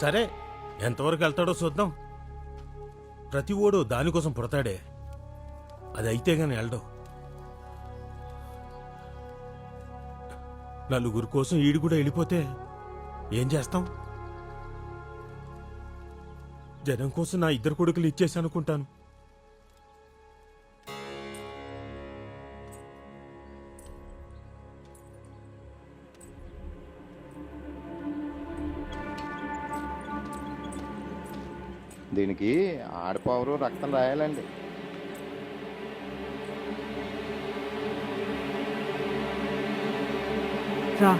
సరే ఎంతవరకు వెళ్తాడో చూద్దాం. ప్రతి ఓడు దానికోసం పుడతాడే. అది అయితే గాని వెళ్ళడం. నలుగురు కోసం ఈడు కూడా వెళ్ళిపోతే ఏం చేస్తాం? జనం కోసం నా ఇద్దరు కొడుకులు ఇచ్చేసి అనుకుంటాను. దీనికి ఆడపవరు రక్తం రాయాలండి. రా.